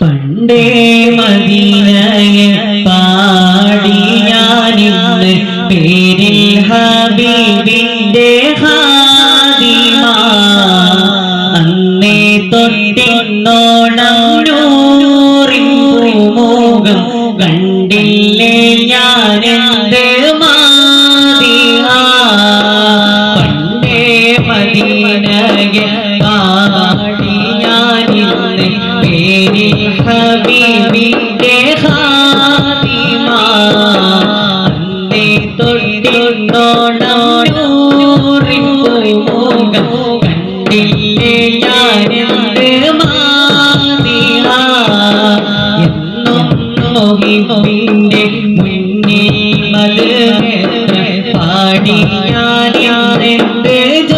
പണ്ടേ മദീനയെ പാടി ഞാനിന്ന് പേരിൽ ഹബീബിന്റെ ഹാദിമ ഹബീബിന്റെ ഹാദിമ അല്ലേ തൊട്ടിന്നോണം നൂറിൻ പൂമുഖം കണ്ടില്ലേ ഞാനെന്ത് മാതിഹ എന്നും മുഹിബിന്റെ മുന്നിൽ മലർന്ന പാടി ഞാനെന്ത് ജോറില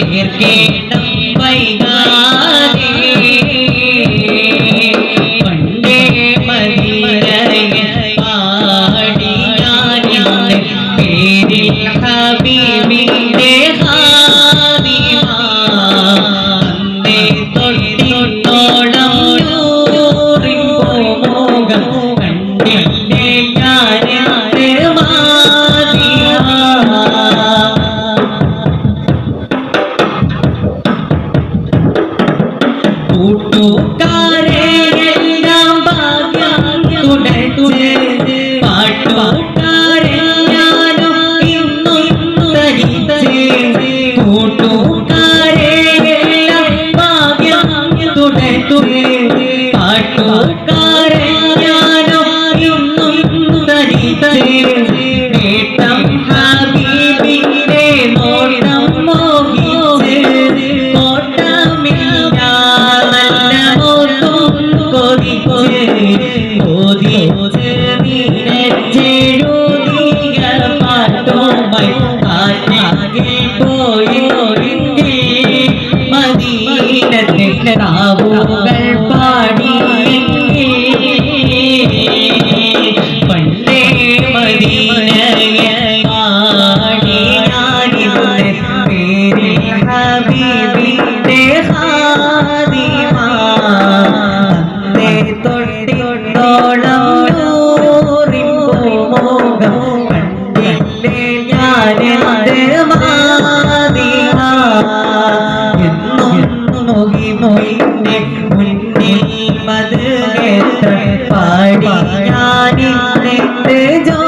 சேர்க்கேடம் வைகாதே பண்டே மதிய കൂട്ടുകാരെ എല്ലാം ഭാഗ്യം തുടച്ച് പാട്ടുകാരെ ഞാനും ഇന്നും തരിച്ച് കൂട്ടുകാരെ എല്ലാം ഭാഗ്യം തുടച്ച് പാട്ടുകാരെ ഞാനും ഇന്നും തരിച്ച് മദീനത്തിൽ നാവുകൾ പാടി പണ്ടേ മദീനയെ പാടി ഞാനിന്ന് പേരിൽ ഹബീബിന്റെ ഹാദിമ അന്നേ തൊട്ടിട്ടോളം നൂറിൻ പൂമുഖം കണ്ടില്ലേ ഞാനെന്ത് മുന്നേ മുന്നിൽ മത് പാടി ഞാനിന്നെന്ത് ജോ